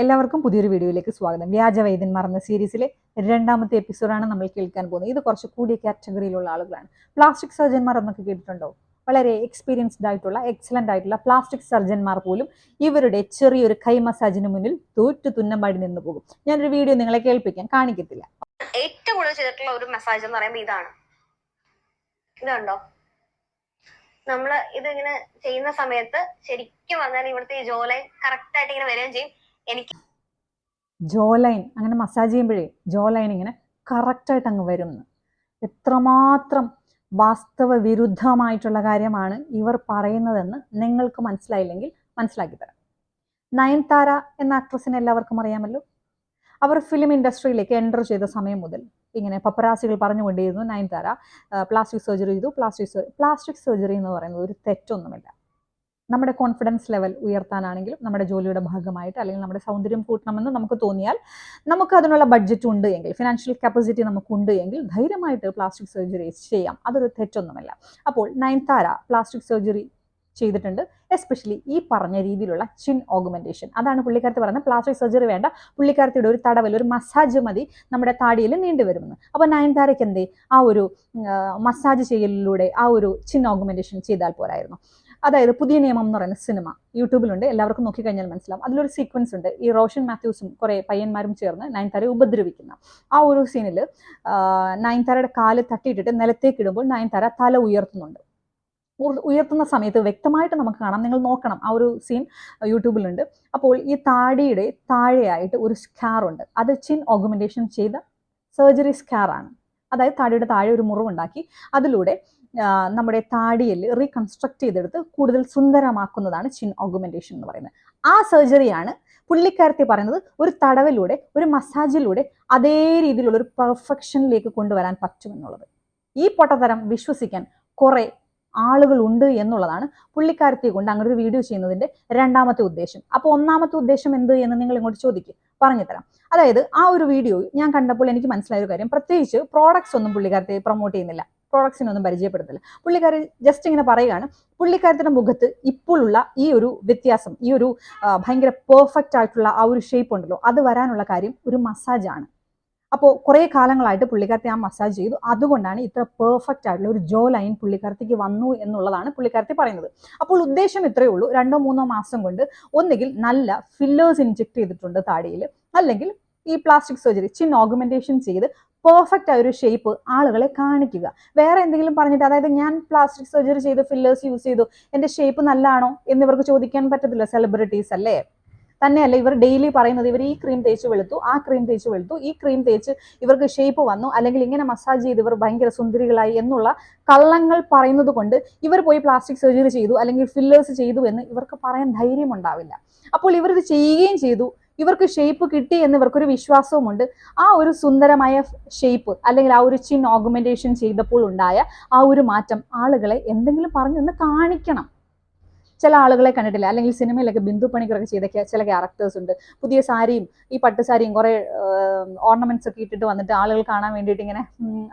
എല്ലാവർക്കും പുതിയൊരു വീഡിയോയിലേക്ക് സ്വാഗതം. വ്യാജവൈദ്യന്മാർ എന്ന സീരീസിലെ രണ്ടാമത്തെ എപ്പിസോഡാണ് നമ്മൾ കേൾക്കാൻ പോകുന്നത്. ഇത് കുറച്ച് കൂടിയ കാറ്റഗറിയിലുള്ള ആളുകളാണ്. പ്ലാസ്റ്റിക് സർജന്മാർ എന്നൊക്കെ കേട്ടിട്ടുണ്ടോ? വളരെ എക്സ്പീരിയൻസ്ഡ് ആയിട്ടുള്ള എക്സലന്റ് ആയിട്ടുള്ള പ്ലാസ്റ്റിക് സർജന്മാർ പോലും ഇവരുടെ ചെറിയൊരു കൈ മസാജിന് മുന്നിൽ തോറ്റു തുന്നമ്പാടി നിന്ന് പോകും. ഞാനൊരു വീഡിയോ നിങ്ങളെ കേൾപ്പിക്കാൻ കാണിക്കത്തില്ല. ഏറ്റവും കൂടുതൽ ചെയ്തിട്ടുള്ള ഒരു മസാജ് എന്ന് പറയുമ്പോൾ ഇതാണ്. ഇതുണ്ടോ നമ്മൾ ഇങ്ങനെ ചെയ്യുന്ന സമയത്ത് ശരിക്കും പറഞ്ഞാൽ ഇവിടുത്തെ ഈ ജോലൈൻ കറക്റ്റ് ആയിട്ട് ഇങ്ങനെ വരികയും ചെയ്യും. എനിക്ക് ജോ ലൈൻ അങ്ങനെ മസാജ് ചെയ്യുമ്പോഴേ ജോ ലൈൻ ഇങ്ങനെ കറക്റ്റായിട്ട് അങ്ങ് വരുന്നു. എത്രമാത്രം വാസ്തവ വിരുദ്ധമായിട്ടുള്ള കാര്യമാണ് ഇവർ പറയുന്നതെന്ന് നിങ്ങൾക്ക് മനസ്സിലായില്ലെങ്കിൽ മനസ്സിലാക്കി തരാം. നയൻതാര എന്ന ആക്ട്രസിനെ എല്ലാവർക്കും അറിയാമല്ലോ. അവർ ഫിലിം ഇൻഡസ്ട്രിയിലേക്ക് എന്റർ ചെയ്ത സമയം മുതൽ ഇങ്ങനെ പപ്പരാസികൾ പറഞ്ഞുകൊണ്ടിരുന്നു നയൻതാര പ്ലാസ്റ്റിക് സർജറി ചെയ്തു. പ്ലാസ്റ്റിക് പ്ലാസ്റ്റിക് സർജറി എന്ന് പറയുന്നത് ഒരു തെറ്റൊന്നുമില്ല. നമ്മുടെ കോൺഫിഡൻസ് ലെവൽ ഉയർത്താനാണെങ്കിലും നമ്മുടെ ജോലിയുടെ ഭാഗമായിട്ട് അല്ലെങ്കിൽ നമ്മുടെ സൗന്ദര്യം കൂട്ടണമെന്ന് നമുക്ക് തോന്നിയാൽ നമുക്ക് അതിനുള്ള ബഡ്ജറ്റ് ഉണ്ട് എങ്കിൽ ഫിനാൻഷ്യൽ കപ്പാസിറ്റി നമുക്കുണ്ട് എങ്കിൽ ധൈര്യമായിട്ട് പ്ലാസ്റ്റിക് സർജറി ചെയ്യാം. അതൊരു തെറ്റൊന്നുമല്ല. അപ്പോൾ നയൻതാര പ്ലാസ്റ്റിക് സർജറി ചെയ്തിട്ടുണ്ട്. എസ്പെഷ്യലി ഈ പറഞ്ഞ രീതിയിലുള്ള ചിൻ ഓഗുമെന്റേഷൻ അതാണ് പുള്ളിക്കാരത്തി പറയുന്നത്. പ്ലാസ്റ്റിക് സർജറി വേണ്ട. പുള്ളിക്കാരത്തിയുടെ ഒരു തടവൽ ഒരു മസാജ് മതി നമ്മുടെ താടിയിൽ നീണ്ടുവരുമെന്ന് അപ്പോൾ നയൻതാരയ്ക്ക് എന്തേ ആ ഒരു മസാജ് ചെയ്യലിലൂടെ ആ ഒരു ചിൻ ഓഗുമെന്റേഷൻ ചെയ്താൽ പോരായിരുന്നു. അതായത് പുതിയ നിയമം എന്ന് പറയുന്ന സിനിമ യൂട്യൂബിലുണ്ട്. എല്ലാവർക്കും നോക്കിക്കഴിഞ്ഞാൽ മനസ്സിലാവും. അതിലൊരു സീക്വൻസ് ഉണ്ട്. ഈ റോഷൻ മാത്യൂസും കുറേ പയ്യന്മാരും ചേർന്ന് നയൻതാരയെ ഉപദ്രവിക്കുന്ന. ആ ഒരു സീനിൽ നയൻതാരയുടെ കാൽ തട്ടിയിട്ടിട്ട് നിലത്തേക്ക് ഇടുമ്പോൾ നയൻതാര തല ഉയർത്തുന്നുണ്ട്. ഉയർത്തുന്ന സമയത്ത് വ്യക്തമായിട്ട് നമുക്ക് കാണാം. നിങ്ങൾ നോക്കണം. ആ ഒരു സീൻ യൂട്യൂബിലുണ്ട്. അപ്പോൾ ഈ താടിയുടെ താഴെയായിട്ട് ഒരു സ്കാർ ഉണ്ട്. അത് ചിൻ ഓഗുമെന്റേഷൻ ചെയ്ത സർജറി സ്കാർ ആണ്. അതായത് താടിയുടെ താഴെ ഒരു മുറിവുണ്ടാക്കി. അതിലൂടെ നമ്മുടെ താടിയിൽ റീകൺസ്ട്രക്ട് ചെയ്തെടുത്ത് കൂടുതൽ സുന്ദരമാക്കുന്നതാണ് ചിൻ ഓഗുമെന്റേഷൻ എന്ന് പറയുന്നത്. ആ സർജറിയാണ് പുള്ളിക്കാരത്തി പറയുന്നത് ഒരു തടവിലൂടെ ഒരു മസാജിലൂടെ അതേ രീതിയിലുള്ള ഒരു പെർഫെക്ഷനിലേക്ക് കൊണ്ടുവരാൻ പറ്റുമെന്നുള്ളത്. ഈ പൊട്ടത്തരം വിശ്വസിക്കാൻ കുറെ ആളുകളുണ്ട് എന്നുള്ളതാണ് പുള്ളിക്കാരത്തെ കൊണ്ട് അങ്ങനെ ഒരു വീഡിയോ ചെയ്യുന്നതിന്റെ രണ്ടാമത്തെ ഉദ്ദേശം. അപ്പോൾ ഒന്നാമത്തെ ഉദ്ദേശം എന്ത് എന്ന് നിങ്ങൾ ഇങ്ങോട്ട് ചോദിക്കും പറഞ്ഞുതരാം. അതായത് ആ ഒരു വീഡിയോ ഞാൻ കണ്ടപ്പോൾ എനിക്ക് മനസ്സിലായ ഒരു കാര്യം. പ്രത്യേകിച്ച് പ്രോഡക്ട്സ് ഒന്നും പുള്ളിക്കാരത്തെ പ്രൊമോട്ട് ചെയ്യുന്നില്ല. പ്രോഡക്ട്സിനൊന്നും പരിചയപ്പെടുത്തില്ല പുള്ളിക്കാരി ജസ്റ്റ് ഇങ്ങനെ പറയുകയാണ് പുള്ളിക്കാരത്തിന്റെ മുഖത്ത് ഇപ്പോഴുള്ള ഈ ഒരു വ്യത്യാസം ഈ ഒരു ഭയങ്കര പെർഫെക്റ്റ് ആയിട്ടുള്ള ആ ഒരു ഷേപ്പ് ഉണ്ടല്ലോ അത് വരാനുള്ള കാര്യം ഒരു മസാജാണ് അപ്പോൾ കുറേ കാലങ്ങളായിട്ട് പുള്ളിക്കാരത്തെ ആ മസാജ് ചെയ്തു. അതുകൊണ്ടാണ് ഇത്ര പെർഫെക്റ്റ് ആയിട്ടുള്ള ഒരു ജോ ലൈൻ പുള്ളിക്കാരത്തേക്ക് വന്നു എന്നുള്ളതാണ് പുള്ളിക്കാരത്തി പറയുന്നത്. അപ്പോൾ ഉദ്ദേശം ഇത്രയേ ഉള്ളൂ രണ്ടോ മൂന്നോ മാസം കൊണ്ട് ഒന്നുകിൽ നല്ല ഫില്ലേഴ്സ് ഇൻജെക്ട് ചെയ്തിട്ടുണ്ട് താടിയിൽ അല്ലെങ്കിൽ ഈ പ്ലാസ്റ്റിക് സർജറി ചിൻ ഓഗുമെന്റേഷൻ ചെയ്ത് പെർഫെക്റ്റ് ആയ ഒരു ഷേപ്പ് ആളുകളെ കാണിക്കുക. വേറെ എന്തെങ്കിലും പറഞ്ഞിട്ട് അതായത് ഞാൻ പ്ലാസ്റ്റിക് സർജറി ചെയ്ത് ഫില്ലേഴ്സ് യൂസ് ചെയ്തു എന്റെ ഷേപ്പ് നല്ലതാണോ എന്നിവർക്ക് ചോദിക്കാൻ പറ്റത്തില്ല സെലിബ്രിറ്റീസ് അല്ലേ? തന്നെയല്ല ഇവർ ഡെയിലി പറയുന്നത് ഇവർ ഈ ക്രീം തേച്ച് വെളുത്തു ആ ക്രീം തേച്ച് വെളുത്തു ഈ ക്രീം തേച്ച് ഇവർക്ക് ഷേപ്പ് വന്നു അല്ലെങ്കിൽ ഇങ്ങനെ മസാജ് ചെയ്ത് ഇവർ ഭയങ്കര സുന്ദരികളായി എന്നുള്ള കള്ളങ്ങൾ പറയുന്നത് കൊണ്ട് ഇവർ പോയി പ്ലാസ്റ്റിക് സർജറി ചെയ്തു അല്ലെങ്കിൽ ഫില്ലേഴ്സ് ചെയ്തു എന്ന് ഇവർക്ക് പറയാൻ ധൈര്യം ഉണ്ടാവില്ല. അപ്പോൾ ഇത് ചെയ്യുകയും ചെയ്തു ഇവർക്ക് ഷേപ്പ് കിട്ടി എന്ന് ഇവർക്കൊരു വിശ്വാസവുമുണ്ട്. ആ ഒരു സുന്ദരമായ ഷേപ്പ് അല്ലെങ്കിൽ ആ ഒരു ചിൻ ഓഗുമെന്റേഷൻ ചെയ്തപ്പോൾ ഉണ്ടായ ആ ഒരു മാറ്റം ആളുകളെ എന്തെങ്കിലും പറഞ്ഞൊന്ന് കാണിക്കണം. ചില ആളുകളെ കണ്ടിട്ടില്ല. അല്ലെങ്കിൽ സിനിമയിലൊക്കെ ബിന്ദു പണിക്കറൊക്കെ ചെയ്ത ചില ക്യാരക്ടേഴ്സ് ഉണ്ട്. പുതിയ സാരിയും ഈ പട്ട് സാരിയും കുറെ ഓർണമെന്റ്സ് ഒക്കെ ഇട്ടിട്ട് വന്നിട്ട് ആളുകൾ കാണാൻ വേണ്ടിയിട്ട് ഇങ്ങനെ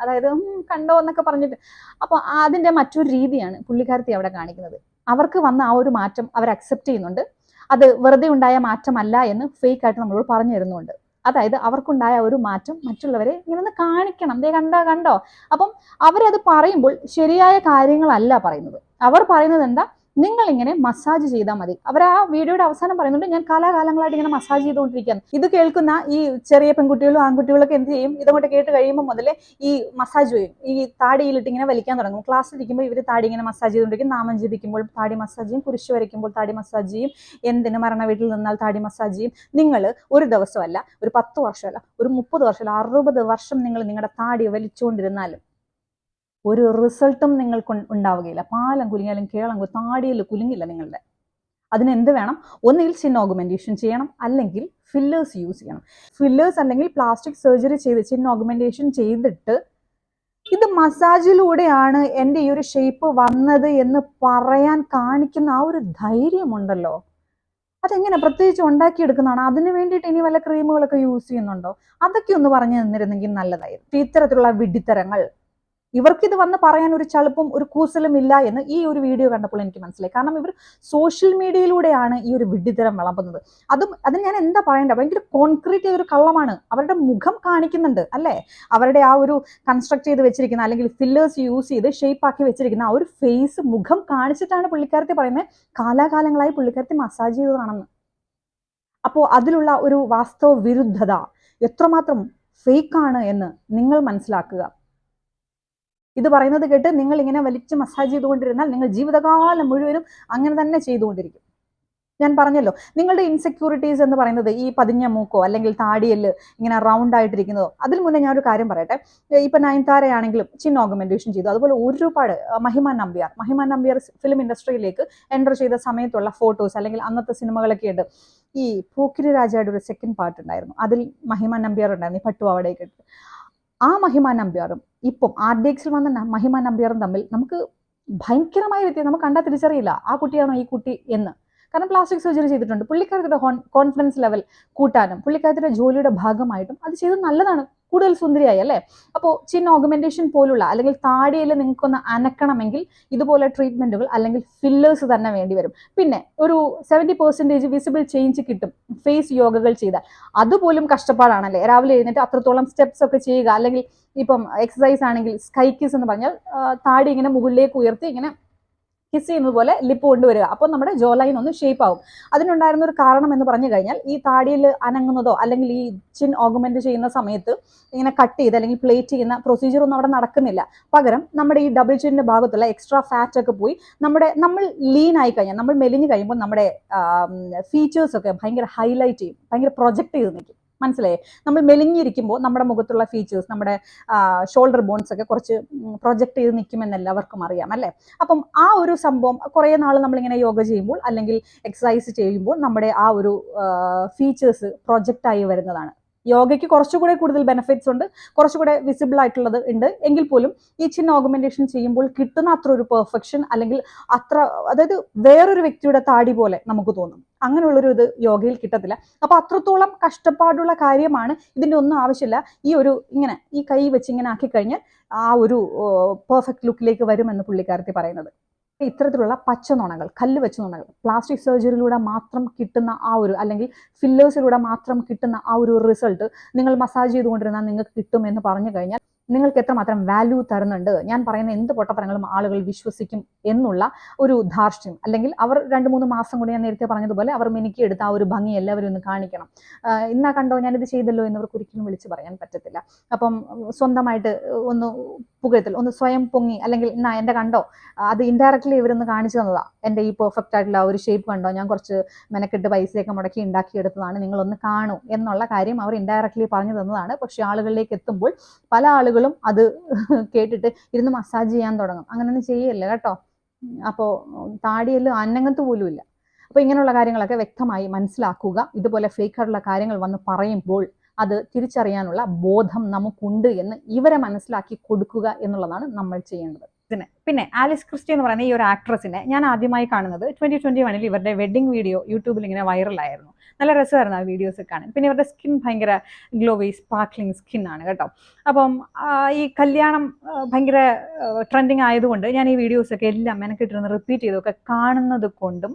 അതായത് കണ്ടോ എന്നൊക്കെ പറഞ്ഞിട്ട്. അപ്പോൾ അതിന്റെ മറ്റൊരു രീതിയാണ് പുള്ളിക്കാരത്തി അവിടെ കാണിക്കുന്നത്. അവർക്ക് വന്ന ആ ഒരു മാറ്റം അവർ അക്സെപ്റ്റ് ചെയ്യുന്നുണ്ട്. അത് വെറുതെ ഉണ്ടായ മാറ്റമല്ല എന്ന് ഫേക്ക് ആയിട്ട് നമ്മളോട് പറഞ്ഞു തരുന്നുണ്ട്. അതായത് അവർക്കുണ്ടായ ഒരു മാറ്റം മറ്റുള്ളവരെ ഇങ്ങനെ ഒന്ന് കാണിക്കണം. ദേ കണ്ടോ കണ്ടോ? അപ്പം അവരത് പറയുമ്പോൾ ശരിയായ കാര്യങ്ങളല്ല പറയുന്നത്. അവർ പറയുന്നത് എന്താ? നിങ്ങൾ ഇങ്ങനെ മസാജ് ചെയ്താൽ മതി. അവർ ആ വീഡിയോയുടെ അവസാനം പറയുന്നുണ്ട് ഞാൻ കാലാകാലങ്ങളായിട്ട് ഇങ്ങനെ മസാജ് ചെയ്തുകൊണ്ടിരിക്കുകയാണ്. ഇത് കേൾക്കുന്ന ഈ ചെറിയ പെൺകുട്ടികളും ആൺകുട്ടികളൊക്കെ എന്ത് ചെയ്യും? ഇതങ്ങോട്ട് കേട്ട് കഴിയുമ്പോൾ മുതലേ ഈ മസാജ് ചെയ്യും ഈ താടിയിലിട്ട് ഇങ്ങനെ വലിക്കാൻ തുടങ്ങും. ക്ലാസ് ഇരിക്കുമ്പോൾ ഇവർ താടി ഇങ്ങനെ മസാജ് ചെയ്തുകൊണ്ടിരിക്കും. നാമം ജപിക്കുമ്പോൾ താടി മസാജ് ചെയ്യും. കുരിശ് വരയ്ക്കുമ്പോൾ താടി മസാജ് ചെയ്യും. എന്തിന് മരണ വീട്ടിൽ നിന്നാൽ താടി മസാജ് ചെയ്യും? നിങ്ങൾ ഒരു ദിവസമല്ല ഒരു പത്ത് വർഷമല്ല ഒരു മുപ്പത് വർഷമല്ല അറുപത് വർഷം നിങ്ങൾ നിങ്ങളുടെ താടി വലിച്ചുകൊണ്ടിരുന്നാലും ഒരു റിസൾട്ടും നിങ്ങൾക്ക് ഉണ്ടാവുകയില്ല. പാലം കുലുങ്ങിയാലും കേളം താടിയിൽ കുലുങ്ങില്ല നിങ്ങളുടെ. അതിന് എന്ത് വേണം? ഒന്നുകിൽ ചിൻ ഓഗുമെന്റേഷൻ ചെയ്യണം അല്ലെങ്കിൽ ഫില്ലേഴ്സ് യൂസ് ചെയ്യണം. ഫില്ലേഴ്സ് അല്ലെങ്കിൽ പ്ലാസ്റ്റിക് സർജറി ചെയ്ത് ചിൻ ഓഗുമെന്റേഷൻ ചെയ്തിട്ട് ഇത് മസാജിലൂടെയാണ് എന്റെ ഈ ഒരു ഷേപ്പ് വന്നത് എന്ന് പറയാൻ കാണിക്കുന്ന ആ ഒരു ധൈര്യമുണ്ടല്ലോ. അതെങ്ങനെ പ്രത്യേകിച്ച് ഉണ്ടാക്കിയെടുക്കുന്നതാണ്? അതിന് വേണ്ടിയിട്ട് ഇനി വല്ല ക്രീമുകളൊക്കെ യൂസ് ചെയ്യുന്നുണ്ടോ? അതൊക്കെ ഒന്ന് പറഞ്ഞു തന്നിരുന്നെങ്കിൽ നല്ലതായിരുന്നു. ഇത്തരത്തിലുള്ള വിഡിത്തരങ്ങൾ ഇവർക്ക് ഇത് വന്ന് പറയാൻ ഒരു ചളുപ്പും ഒരു കൂസലും ഇല്ല എന്ന് ഈ ഒരു വീഡിയോ കണ്ടപ്പോൾ എനിക്ക് മനസ്സിലായി. കാരണം ഇവർ സോഷ്യൽ മീഡിയയിലൂടെയാണ് ഈ ഒരു വിഡിതരം വിളമ്പുന്നത്. അതും അത് ഞാൻ എന്താ പറയണ്ട ഭയങ്കര കോൺക്രീറ്റ് ചെയ്തൊരു കള്ളമാണ്. അവരുടെ മുഖം കാണിക്കുന്നുണ്ട് അല്ലേ? അവരുടെ ആ ഒരു കൺസ്ട്രക്ട് ചെയ്ത് വെച്ചിരിക്കുന്ന അല്ലെങ്കിൽ ഫില്ലേഴ്സ് യൂസ് ചെയ്ത് ഷേപ്പ് ആക്കി വെച്ചിരിക്കുന്ന ആ ഒരു ഫേസ് മുഖം കാണിച്ചിട്ടാണ് പുള്ളിക്കാരത്തി പറയുന്നത്. കാലാകാലങ്ങളായി പുള്ളിക്കാരത്തി മസാജ് ചെയ്തതാണെന്ന്. അപ്പോൾ അതിലുള്ള ഒരു വാസ്തവ വിരുദ്ധത എത്രമാത്രം ഫേക്കാണ് എന്ന് നിങ്ങൾ മനസ്സിലാക്കുക. ഇത് പറയുന്നത് കേട്ട് നിങ്ങൾ ഇങ്ങനെ വലിച്ച് മസാജ് ചെയ്തുകൊണ്ടിരുന്നാൽ നിങ്ങൾ ജീവിതകാലം മുഴുവനും അങ്ങനെ തന്നെ ചെയ്തുകൊണ്ടിരിക്കും. ഞാൻ പറഞ്ഞല്ലോ നിങ്ങളുടെ ഇൻസെക്യൂരിറ്റീസ് എന്ന് പറയുന്നത് ഈ പതിഞ്ഞ മൂക്കോ അല്ലെങ്കിൽ താടിയൽ ഇങ്ങനെ റൗണ്ട് ആയിട്ടിരിക്കുന്നതോ അതിൽ മുന്നേ ഞാനൊരു കാര്യം പറയട്ടെ. ഇപ്പൊ നയൻതാരയാണെങ്കിലും ചിൻ ഓഗ്മെന്റേഷൻ ചെയ്തു. അതുപോലെ ഒരുപാട് മഹിമ നമ്പ്യാർ. മഹിമ നമ്പ്യാർ ഫിലിം ഇൻഡസ്ട്രിയിലേക്ക് എന്റർ ചെയ്ത സമയത്തുള്ള ഫോട്ടോസ് അല്ലെങ്കിൽ അന്നത്തെ സിനിമകളൊക്കെ ഉണ്ട്. ഈ പൂക്കിരി രാജയുടെ ഒരു സെക്കൻഡ് പാർട്ട് ഉണ്ടായിരുന്നു. അതിൽ മഹിമ നമ്പ്യാർ ഉണ്ടായിരുന്നു ഈ പട്ടുപാവടയൊക്കെ ഇട്ട്. ആ മഹിമ നമ്പ്യാറും. ഇപ്പം ആർ ഡി എക്സിൽ വന്ന മഹിമ നമ്പ്യാറും തമ്മിൽ നമുക്ക് ഭയങ്കരമായ വ്യത്യാസം നമുക്ക് കണ്ടാൽ തിരിച്ചറിയില്ല. ആ കുട്ടിയാണോ ഈ കുട്ടി എന്ന്. കാരണം പ്ലാസ്റ്റിക് സർജറി ചെയ്തിട്ടുണ്ട്. പുള്ളിക്കാരത്തിന്റെ കോൺഫിഡൻസ് ലെവൽ കൂട്ടാനും പുള്ളിക്കാരത്തിന്റെ ജോലിയുടെ ഭാഗമായിട്ടും അത് ചെയ്ത് നല്ലതാണ്. കൂടുതൽ സുന്ദരിയായി അല്ലേ? അപ്പോൾ ചിൻ ഓഗ്മെന്റേഷൻ പോലുള്ള അല്ലെങ്കിൽ താടിയിൽ നിങ്ങൾക്കൊന്ന് അനക്കണമെങ്കിൽ ഇതുപോലെ ട്രീറ്റ്മെന്റുകൾ അല്ലെങ്കിൽ ഫില്ലേഴ്സ് തന്നെ വേണ്ടി വരും. പിന്നെ ഒരു സെവന്റി പെർസെന്റേജ് വിസിബിൾ ചേഞ്ച് കിട്ടും ഫേസ് യോഗകൾ ചെയ്താൽ. അതുപോലും കഷ്ടപ്പാടാണല്ലേ? രാവിലെ എഴുന്നേറ്റ് അത്രത്തോളം സ്റ്റെപ്സ് ഒക്കെ ചെയ്യുക അല്ലെങ്കിൽ ഇപ്പം എക്സസൈസ് ആണെങ്കിൽ സ്കൈ കിസ് എന്ന് പറഞ്ഞാൽ താടി ഇങ്ങനെ മുകളിലേക്ക് ഉയർത്തി ഇങ്ങനെ കിസ് ചെയ്യുന്നത് പോലെ ലിപ്പ് കൊണ്ടുവരിക. അപ്പോൾ നമ്മുടെ ജോ ലൈൻ ഒന്ന് ഷേപ്പ് ആവും. അതിനുണ്ടായിരുന്ന ഒരു കാരണം എന്ന് പറഞ്ഞു കഴിഞ്ഞാൽ ഈ താടിയിൽ അനങ്ങുന്നതോ അല്ലെങ്കിൽ ഈ ചിൻ ഓഗ്മെന്റ് ചെയ്യുന്ന സമയത്ത് ഇങ്ങനെ കട്ട് ചെയ്ത് അല്ലെങ്കിൽ പ്ലേറ്റ് ചെയ്യുന്ന പ്രൊസീജിയർ ഒന്നും അവിടെ നടക്കുന്നില്ല. പകരം നമ്മുടെ ഈ ഡബിൾ ചിന്നിന്റെ ഭാഗത്തുള്ള എക്സ്ട്രാ ഫാറ്റ് ഒക്കെ പോയി നമ്മുടെ നമ്മൾ ലീൻ ആയി കഴിഞ്ഞാൽ നമ്മൾ മെലിഞ്ഞു കഴിയുമ്പോൾ നമ്മുടെ ഫീച്ചേഴ്സ് ഒക്കെ ഭയങ്കര ഹൈലൈറ്റ് ചെയ്യും ഭയങ്കര പ്രൊജക്ട് ചെയ്ത് നിൽക്കും. മനസ്സിലായേ? നമ്മൾ മെലിഞ്ഞിരിക്കുമ്പോൾ നമ്മുടെ മുഖത്തുള്ള ഫീച്ചേഴ്സ് നമ്മുടെ ഷോൾഡർ ബോൺസ് ഒക്കെ കുറച്ച് പ്രൊജക്ട് ചെയ്ത് നിൽക്കുമെന്ന് എല്ലാവർക്കും അറിയാം അല്ലേ? അപ്പം ആ ഒരു സംഭവം കുറേ നാൾ നമ്മളിങ്ങനെ യോഗ ചെയ്യുമ്പോൾ അല്ലെങ്കിൽ എക്സസൈസ് ചെയ്യുമ്പോൾ നമ്മുടെ ആ ഒരു ഫീച്ചേഴ്സ് പ്രൊജക്റ്റായി വരുന്നതാണ്. യോഗയ്ക്ക് കുറച്ചുകൂടെ കൂടുതൽ ബെനിഫിറ്റ്സ് ഉണ്ട് കുറച്ചുകൂടെ വിസിബിൾ ആയിട്ടുള്ളത് ഉണ്ട്. എങ്കിൽ പോലും ഈ ചിന്ന ഓഗ്മെന്റേഷൻ ചെയ്യുമ്പോൾ കിട്ടുന്ന അത്ര ഒരു പെർഫെക്ഷൻ അല്ലെങ്കിൽ അത്ര അതായത് വേറൊരു വ്യക്തിയുടെ താടി പോലെ നമുക്ക് തോന്നും. അങ്ങനെയുള്ളൊരു ഇത് യോഗയിൽ കിട്ടത്തില്ല. അപ്പൊ അത്രത്തോളം കഷ്ടപ്പാടുള്ള കാര്യമാണ് ഇതിന്റെ ഒന്നും ആവശ്യമില്ല. ഈ ഒരു ഇങ്ങനെ ഈ കൈ വെച്ച് ഇങ്ങനെ ആക്കി കഴിഞ്ഞാൽ ആ ഒരു പെർഫെക്റ്റ് ലുക്കിലേക്ക് വരുമെന്ന് പുള്ളിക്കാരത്തി പറയുന്നത്. ഇത്തരത്തിലുള്ള പച്ച നുണകൾ കല്ല് വെച്ച നുണകൾ പ്ലാസ്റ്റിക് സർജറിയിലൂടെ മാത്രം കിട്ടുന്ന ആ ഒരു അല്ലെങ്കിൽ ഫില്ലേഴ്സിലൂടെ മാത്രം കിട്ടുന്ന ആ ഒരു റിസൾട്ട് നിങ്ങൾ മസാജ് ചെയ്തുകൊണ്ടിരുന്നാൽ നിങ്ങൾക്ക് കിട്ടും എന്ന് പറഞ്ഞു കഴിഞ്ഞാൽ നിങ്ങൾക്ക് എത്രമാത്രം വാല്യൂ തരുന്നുണ്ട്? ഞാൻ പറയുന്ന എന്ത് പൊട്ടത്തരങ്ങളും ആളുകൾ വിശ്വസിക്കും എന്നുള്ള ഒരു ധാർഷ്ട്യം. അല്ലെങ്കിൽ അവർ രണ്ട് മൂന്ന് മാസം കൂടി ഞാൻ നേരത്തെ പറഞ്ഞതുപോലെ അവർ മിനിക്ക് മിനുക്കിയെടുത്ത ആ ഒരു ഭംഗി എല്ലാവരും ഒന്ന് കാണിക്കണം. ഇന്നാ കണ്ടോ ഞാനിത് ചെയ്തല്ലോ എന്നവർക്ക് ഒരിക്കലും വിളിച്ച് പറയാൻ പറ്റത്തില്ല. അപ്പം സ്വന്തമായിട്ട് ഒന്ന് പുകഴത്തിൽ ഒന്ന് സ്വയം പൊങ്ങി അല്ലെങ്കിൽ എന്നാ എന്റെ കണ്ടോ അത് ഇൻഡയറക്റ്റ്ലി ഇവരൊന്ന് കാണിച്ചു തന്നതാ. എന്റെ ഈ പെർഫെക്റ്റ് ആയിട്ടുള്ള ഒരു ഷേപ്പ് കണ്ടോ ഞാൻ കുറച്ച് മെനക്കെട്ട് പൈസയൊക്കെ മുടക്കി ഉണ്ടാക്കിയെടുത്തതാണ് നിങ്ങളൊന്ന് കാണൂ എന്നുള്ള കാര്യം അവർ ഇൻഡയറക്റ്റ്ലി പറഞ്ഞു തന്നതാണ്. പക്ഷെ ആളുകളിലേക്ക് എത്തുമ്പോൾ പല ആളുകളും അത് കേട്ടിട്ട് ഇരുന്ന് മസാജ് ചെയ്യാൻ തുടങ്ങും. അങ്ങനെയൊന്നും ചെയ്യല്ല കേട്ടോ. അപ്പോൾ താടിയെല്ലാം അന്നങ്ങത്ത് പോലും ഇല്ല. അപ്പോൾ ഇങ്ങനെയുള്ള കാര്യങ്ങളൊക്കെ വ്യക്തമായി മനസ്സിലാക്കുക. ഇതുപോലെ ഫേക്കായിട്ടുള്ള കാര്യങ്ങൾ വന്ന് പറയുമ്പോൾ അത് തിരിച്ചറിയാനുള്ള ബോധം നമുക്കുണ്ട് എന്ന് ഇവരെ മനസ്സിലാക്കി കൊടുക്കുക എന്നുള്ളതാണ് നമ്മൾ ചെയ്യേണ്ടത്. ഇതിന്. പിന്നെ ആലിസ് ക്രിസ്റ്റി എന്ന് പറയുന്ന ഈ ഒരു ആക്ട്രസിനെ ഞാൻ ആദ്യമായി കാണുന്നത് ട്വന്റി ട്വന്റി വണ്ണിൽ ഇവരുടെ വെഡിങ് വീഡിയോ യൂട്യൂബിൽ ഇങ്ങനെ വൈറലായിരുന്നു നല്ല രസമായിരുന്നു ആ വീഡിയോസ് കാണാൻ. പിന്നെ ഇവരുടെ സ്കിൻ ഭയങ്കര ഗ്ലോവി സ്പാർക്ലിംഗ് സ്കിൻ ആണ് കേട്ടോ. അപ്പം ഈ കല്യാണം ഭയങ്കര ട്രെൻഡിങ് ആയതുകൊണ്ട് ഞാൻ ഈ വീഡിയോസ് ഒക്കെ എല്ലാം മെനക്കിട്ടിരുന്ന് റിപ്പീറ്റ് ചെയ്തൊക്കെ കാണുന്നത് കൊണ്ടും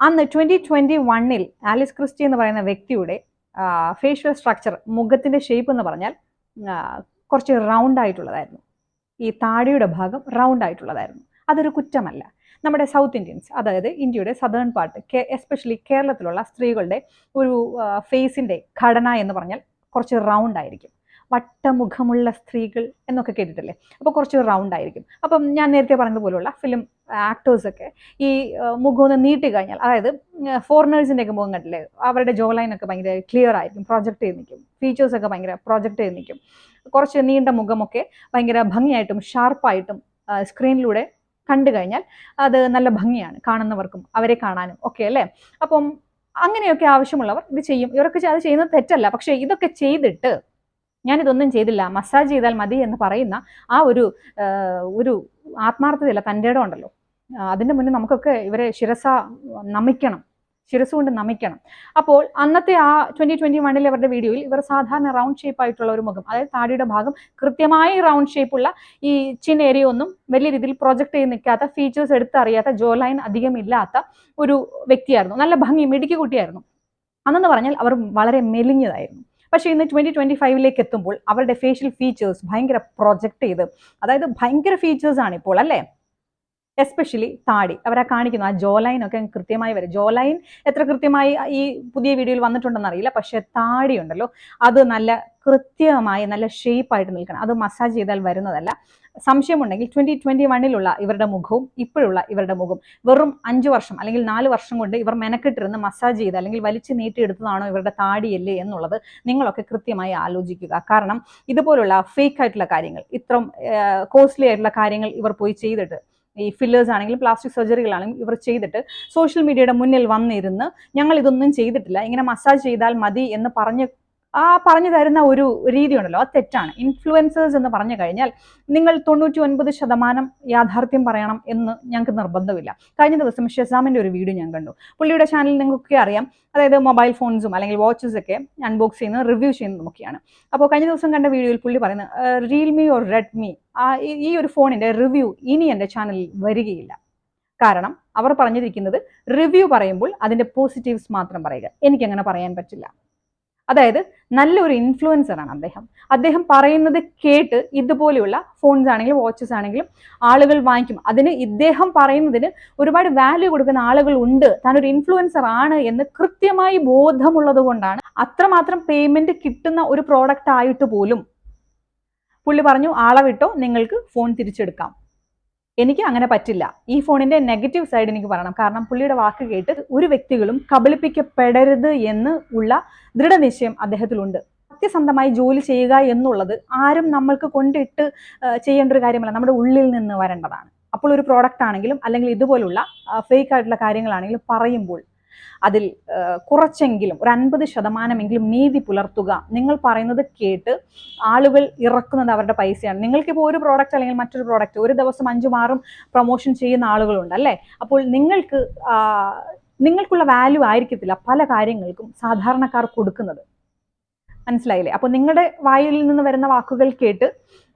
അന്ന് ട്വന്റി ട്വന്റി വണ്ണിൽ ആലിസ് ക്രിസ്റ്റി എന്ന് പറയുന്ന വ്യക്തിയുടെ ഫേഷ്യൽ സ്ട്രക്ചർ മുഖത്തിന്റെ ഷേപ്പ് എന്ന് പറഞ്ഞാൽ കുറച്ച് റൗണ്ട് ആയിട്ടുള്ളതായിരുന്നു. ഈ താടിയുടെ ഭാഗം റൗണ്ട് ആയിട്ടുള്ളതായിരുന്നു. അതൊരു കുറ്റമല്ല. നമ്മുടെ സൗത്ത് ഇന്ത്യൻസ് അതായത് ഇന്ത്യയുടെ സദേൺ പാർട്ട് എസ്പെഷ്യലി കേരളത്തിലുള്ള സ്ത്രീകളുടെ ഒരു ഫേസിന്റെ ഘടന എന്ന് പറഞ്ഞാൽ കുറച്ച് റൗണ്ട് ആയിരിക്കും. വട്ടമുഖമുള്ള സ്ത്രീകൾ എന്നൊക്കെ കേട്ടിട്ടില്ലേ? അപ്പോൾ കുറച്ച് റൗണ്ട് ആയിരിക്കും. അപ്പം ഞാൻ നേരത്തെ പറഞ്ഞതുപോലുള്ള ഫിലിം ആക്ടേഴ്സൊക്കെ ഈ മുഖം ഒന്ന് നീട്ടി കഴിഞ്ഞാൽ അതായത് ഫോറിനേഴ്സിന്റെയൊക്കെ മുഖം കണ്ടില്ലേ? അവരുടെ ജോ ലൈൻ ഒക്കെ ഭയങ്കര ക്ലിയർ ആയിരിക്കും പ്രൊജക്റ്റ് ചെയ്ത് നിൽക്കും. ഫീച്ചേഴ്സൊക്കെ ഭയങ്കര പ്രൊജക്റ്റ് ചെയ്ത് നിൽക്കും. കുറച്ച് നീണ്ട മുഖമൊക്കെ ഭയങ്കര ഭംഗിയായിട്ടും ഷാർപ്പായിട്ടും സ്ക്രീനിലൂടെ കണ്ടു കഴിഞ്ഞാൽ അത് നല്ല ഭംഗിയാണ്. കാണുന്നവർക്കും അവരെ കാണാനും ഒക്കെ അല്ലേ? അപ്പം അങ്ങനെയൊക്കെ ആവശ്യമുള്ളവർ ഇത് ചെയ്യും. ഇവരൊക്കെ അത് ചെയ്യുന്നത് തെറ്റല്ല. പക്ഷേ ഇതൊക്കെ ചെയ്തിട്ട് ഞാനിതൊന്നും ചെയ്തില്ല. മസാജ് ചെയ്താൽ മതി എന്ന് പറയുന്ന ആ ഒരു ഒരു ആത്മാർത്ഥതയില്ല തന്റെ ഇടം ഉണ്ടല്ലോ. അതിന്റെ മുന്നിൽ നമുക്കൊക്കെ ഇവരെ ശിരസ നമിക്കണം. ശിരസ് കൊണ്ട് നമിക്കണം. അപ്പോൾ അന്നത്തെ ആ ട്വന്റി ട്വന്റി വണ്ണിൽ അവരുടെ വീഡിയോയിൽ ഇവർ സാധാരണ റൗണ്ട് ഷേപ്പ് ആയിട്ടുള്ള ഒരു മുഖം അതായത് താടിയുടെ ഭാഗം കൃത്യമായി റൗണ്ട് ഷേപ്പുള്ള ഈ ചിൻ ഏരിയ ഒന്നും വലിയ രീതിയിൽ പ്രൊജക്ട് ചെയ്ത് നിൽക്കാത്ത ഫീച്ചേഴ്സ് എടുത്തറിയാത്ത ജോ ലൈൻ അധികം ഇല്ലാത്ത ഒരു വ്യക്തിയായിരുന്നു. നല്ല ഭംഗി മിടുക്കി കുട്ടിയായിരുന്നു. അന്നെന്ന് പറഞ്ഞാൽ അവർ വളരെ മെലിഞ്ഞതായിരുന്നു. പക്ഷേ ഇന്ന് ട്വന്റി ട്വന്റി ഫൈവിലേക്ക് എത്തുമ്പോൾ അവരുടെ ഫേഷ്യൽ ഫീച്ചേഴ്സ് ഭയങ്കര പ്രൊജക്റ്റ് ചെയ്ത് അതായത് ഭയങ്കര ഫീച്ചേഴ്സാണ് ഇപ്പോൾ അല്ലേ? എസ്പെഷ്യലി താടി. അവരാ കാണിക്കുന്നു ആ ജോ ലൈൻ ഒക്കെ കൃത്യമായി വരും. ജോ ലൈൻ എത്ര കൃത്യമായി ഈ പുതിയ വീഡിയോയിൽ വന്നിട്ടുണ്ടെന്ന് അറിയില്ല. പക്ഷേ താടി ഉണ്ടല്ലോ. അത് നല്ല കൃത്യമായി നല്ല ഷേപ്പായിട്ട് നിൽക്കണം. അത് മസാജ് ചെയ്താൽ വരുന്നതല്ല. സംശയമുണ്ടെങ്കിൽ ട്വന്റി ട്വന്റി വണ്ണിലുള്ള ഇവരുടെ മുഖവും ഇപ്പോഴുള്ള ഇവരുടെ മുഖവും വെറും അഞ്ച് വർഷം അല്ലെങ്കിൽ നാല് വർഷം കൊണ്ട് ഇവർ മെനക്കെട്ടിരുന്ന് മസാജ് ചെയ്ത് അല്ലെങ്കിൽ വലിച്ചു നീട്ടിയെടുത്തതാണോ ഇവരുടെ താടിയല്ലേ എന്നുള്ളത് നിങ്ങളൊക്കെ കൃത്യമായി ആലോചിക്കുക. കാരണം ഇതുപോലുള്ള ഫേക്ക് ആയിട്ടുള്ള കാര്യങ്ങൾ ഇത്രയും കോസ്റ്റ്ലി ആയിട്ടുള്ള കാര്യങ്ങൾ ഇവർ പോയി ചെയ്തിട്ട് ഈ ഫില്ലേഴ്സ് ആണെങ്കിലും പ്ലാസ്റ്റിക് സർജറികളാണെങ്കിലും ഇവർ ചെയ്തിട്ട് സോഷ്യൽ മീഡിയയുടെ മുന്നിൽ വന്നിരുന്ന് ഞങ്ങൾ ഇതൊന്നും ചെയ്തിട്ടില്ല ഇങ്ങനെ മസാജ് ചെയ്താൽ മതി എന്ന് പറഞ്ഞ് ആ പറഞ്ഞു തരുന്ന ഒരു രീതി ഉണ്ടല്ലോ അത് തെറ്റാണ്. ഇൻഫ്ലുവൻസേഴ്സ് എന്ന് പറഞ്ഞു കഴിഞ്ഞാൽ നിങ്ങൾ തൊണ്ണൂറ്റി ഒൻപത് ശതമാനം യാഥാർത്ഥ്യം പറയണം എന്ന് ഞങ്ങൾക്ക് നിർബന്ധമില്ല. കഴിഞ്ഞ ദിവസം ഷെസാമിന്റെ ഒരു വീഡിയോ ഞാൻ കണ്ടു. പുള്ളിയുടെ ചാനലിൽ നിങ്ങൾക്കൊക്കെ അറിയാം. അതായത് മൊബൈൽ ഫോൺസും അല്ലെങ്കിൽ വാച്ചസ് ഒക്കെ അൺബോക്സ് ചെയ്യുന്നത് റിവ്യൂ ചെയ്യുന്നതൊക്കെയാണ് അപ്പോൾ കഴിഞ്ഞ ദിവസം കണ്ട വീഡിയോയിൽ പുള്ളി പറയുന്നത് റിയൽമി ഓർ റെഡ്മി ഈ ഒരു ഫോണിന്റെ റിവ്യൂ ഇനി എന്റെ ചാനലിൽ വരികയില്ല. കാരണം അവർ പറഞ്ഞിരിക്കുന്നത് റിവ്യൂ പറയുമ്പോൾ അതിന്റെ പോസിറ്റീവ്സ് മാത്രം പറയുക. എനിക്കങ്ങനെ പറയാൻ പറ്റില്ല. അതായത് നല്ലൊരു ഇൻഫ്ലുവൻസർ ആണ് അദ്ദേഹം. അദ്ദേഹം പറയുന്നത് കേട്ട് ഇതുപോലെയുള്ള ഫോൺസ് ആണെങ്കിലും വാച്ചസ് ആണെങ്കിലും ആളുകൾ വാങ്ങിക്കും. അതിന് ഇദ്ദേഹം പറയുന്നതിന് ഒരുപാട് വാല്യൂ കൊടുക്കുന്ന ആളുകൾ ഉണ്ട്. താൻ ഒരു ഇൻഫ്ലുവൻസർ ആണ് എന്ന് കൃത്യമായി ബോധമുള്ളത് കൊണ്ടാണ് അത്രമാത്രം പേയ്മെന്റ് കിട്ടുന്ന ഒരു പ്രോഡക്റ്റ് ആയിട്ട് പോലും. പുള്ളി പറഞ്ഞു ആളെ വിട്ടോ നിങ്ങൾക്ക് ഫോൺ തിരിച്ചെടുക്കാം. എനിക്ക് അങ്ങനെ പറ്റില്ല. ഈ ഫോണിന്റെ നെഗറ്റീവ് സൈഡ് എനിക്ക് പറയണം. കാരണം പുള്ളിയുടെ വാക്ക് കേട്ട് ഒരു വ്യക്തികളും കബളിപ്പിക്കപ്പെടരുത് എന്ന് ഉള്ള ദൃഢനിശ്ചയം അദ്ദേഹത്തിലുണ്ട്. സത്യസന്ധമായി ജോലി ചെയ്യുക എന്നുള്ളത് ആരും നമ്മൾക്ക് കൊണ്ടിട്ട് ചെയ്യേണ്ട ഒരു കാര്യമല്ല. നമ്മുടെ ഉള്ളിൽ നിന്ന് വരേണ്ടതാണ്. അപ്പോൾ ഒരു പ്രോഡക്റ്റ് ആണെങ്കിലും അല്ലെങ്കിൽ ഇതുപോലുള്ള ഫേക്ക് ആയിട്ടുള്ള കാര്യങ്ങളാണെങ്കിലും പറയുമ്പോൾ അതിൽ കുറച്ചെങ്കിലും ഒരു അൻപത് ശതമാനമെങ്കിലും നീതി പുലർത്തുക. നിങ്ങൾ പറയുന്നത് കേട്ട് ആളുകൾ ഇറക്കുന്നത് അവരുടെ പൈസയാണ്. നിങ്ങൾക്കിപ്പോൾ ഒരു പ്രോഡക്റ്റ് അല്ലെങ്കിൽ മറ്റൊരു പ്രോഡക്റ്റ് ഒരു ദിവസം അഞ്ചു മാറും പ്രൊമോഷൻ ചെയ്യുന്ന ആളുകളുണ്ട് അല്ലേ? അപ്പോൾ നിങ്ങൾക്ക് നിങ്ങൾക്കുള്ള വാല്യൂ ആയിരിക്കത്തില്ല പല കാര്യങ്ങൾക്കും സാധാരണക്കാർ കൊടുക്കുന്നത്. മനസ്സിലായില്ലേ? അപ്പോൾ നിങ്ങളുടെ വായിൽ നിന്ന് വരുന്ന വാക്കുകൾ കേട്ട്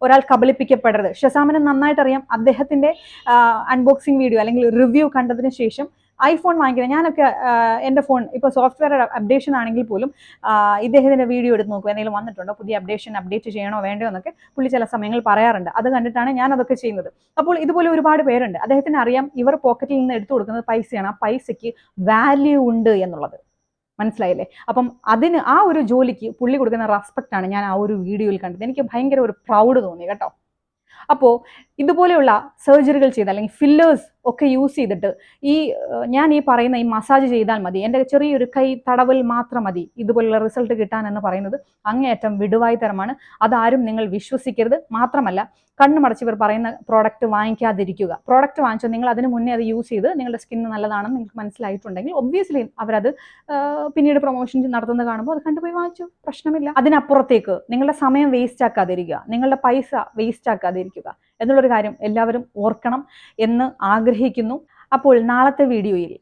ഒരാൾ കബളിപ്പിക്കപ്പെടരുത്. ഷസാമിന് നന്നായിട്ട് അറിയാം അദ്ദേഹത്തിന്റെ അൺബോക്സിംഗ് വീഡിയോ അല്ലെങ്കിൽ റിവ്യൂ കണ്ടതിന് ശേഷം ഐഫോൺ വാങ്ങിക്കുന്നത്. ഞാനൊക്കെ എന്റെ ഫോൺ ഇപ്പോൾ സോഫ്റ്റ്വെയർ അപ്ഡേഷൻ ആണെങ്കിൽ പോലും ഇദ്ദേഹത്തിന്റെ വീഡിയോ എടുത്ത് നോക്കും എന്തെങ്കിലും വന്നിട്ടുണ്ടോ? പുതിയ അപ്ഡേഷൻ അപ്ഡേറ്റ് ചെയ്യണോ വേണ്ടോ എന്നൊക്കെ പുള്ളി ചില സമയങ്ങളിൽ പറയാറുണ്ട്. അത് കണ്ടിട്ടാണ് ഞാൻ അതൊക്കെ ചെയ്യുന്നത്. അപ്പോൾ ഇതുപോലെ ഒരുപാട് പേരുണ്ട്. അദ്ദേഹത്തിന് അറിയാം ഇവർ പോക്കറ്റിൽ നിന്ന് എടുത്തു കൊടുക്കുന്നത് പൈസയാണ്. ആ പൈസയ്ക്ക് വാല്യൂ ഉണ്ട് എന്നുള്ളത്. മനസ്സിലായില്ലേ? അപ്പം അതിന് ആ ഒരു ജോലിക്ക് പുള്ളി കൊടുക്കുന്ന റെസ്പെക്റ്റ് ആണ് ഞാൻ ആ ഒരു വീഡിയോയിൽ കണ്ടത്. എനിക്ക് ഭയങ്കര ഒരു പ്രൗഡ് തോന്നി കേട്ടോ. അപ്പോൾ ഇതുപോലെയുള്ള സർജറികൾ ചെയ്ത് അല്ലെങ്കിൽ ഫില്ലേഴ്സ് ഒക്കെ യൂസ് ചെയ്തിട്ട് ഈ ഞാൻ ഈ പറയുന്ന ഈ മസാജ് ചെയ്താൽ മതി. എന്റെ ചെറിയൊരു കൈ തടവൽ മാത്രം മതി. ഇതുപോലുള്ള റിസൾട്ട് കിട്ടാൻ എന്ന് പറയുന്നത് അങ്ങേയറ്റം വിടുവായി തരമാണ്. അതാരും നിങ്ങൾ വിശ്വസിക്കരുത്. മാത്രമല്ല കണ്ണുമടച്ച് ഇവർ പറയുന്ന പ്രോഡക്റ്റ് വാങ്ങിക്കാതിരിക്കുക. പ്രോഡക്റ്റ് വാങ്ങിച്ചാൽ നിങ്ങൾ അതിന് മുന്നേ അത് യൂസ് ചെയ്ത് നിങ്ങളുടെ സ്കിന്ന് നല്ലതാണെന്ന് നിങ്ങൾക്ക് മനസ്സിലായിട്ടുണ്ടെങ്കിൽ ഒബ്വിയസ്ലി അവരത് പിന്നീട് പ്രൊമോഷൻ നടത്തുന്നത് കാണുമ്പോൾ അത് കണ്ടുപോയി വാങ്ങിച്ചു. പ്രശ്നമില്ല. അതിനപ്പുറത്തേക്ക് നിങ്ങളുടെ സമയം വേസ്റ്റ് ആക്കാതിരിക്കുക. നിങ്ങളുടെ പൈസ വേസ്റ്റ് ആക്കാതിരിക്കുക. എന്നുള്ളൊരു കാര്യം എല്ലാവരും ഓർക്കണം എന്ന് ആഗ്രഹിക്കുന്നു. അപ്പോൾ നാളത്തെ വീഡിയോയിൽ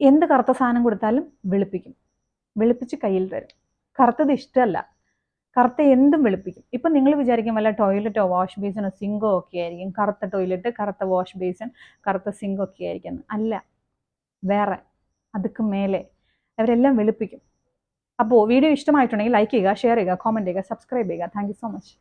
എന്ത് കറുത്ത സാധനം കൊടുത്താലും വെളുപ്പിക്കും. വെളുപ്പിച്ച് കയ്യിൽ തരും. കറുത്തത് ഇഷ്ടമല്ല. കറുത്ത എന്തും വെളുപ്പിക്കും. ഇപ്പം നിങ്ങൾ വിചാരിക്കും വല്ല ടോയ്ലറ്റോ വാഷ് ബേസിനോ സിങ്കോ ഒക്കെ ആയിരിക്കും. കറുത്ത ടോയ്ലറ്റ് കറുത്ത വാഷ് ബേസിൻ കറുത്ത സിങ്ക് ഒക്കെ ആയിരിക്കും. അല്ല വേറെ. അതുക്ക് മേലെ. അവരെല്ലാം വെളുപ്പിക്കും. അപ്പോൾ വീഡിയോ ഇഷ്ടമായിട്ടുണ്ടെങ്കിൽ ലൈക്ക് ചെയ്യുക ഷെയർ ചെയ്യുക കോമന്റ് ചെയ്യുക സബ്സ്ക്രൈബ് ചെയ്യുക. Thank so much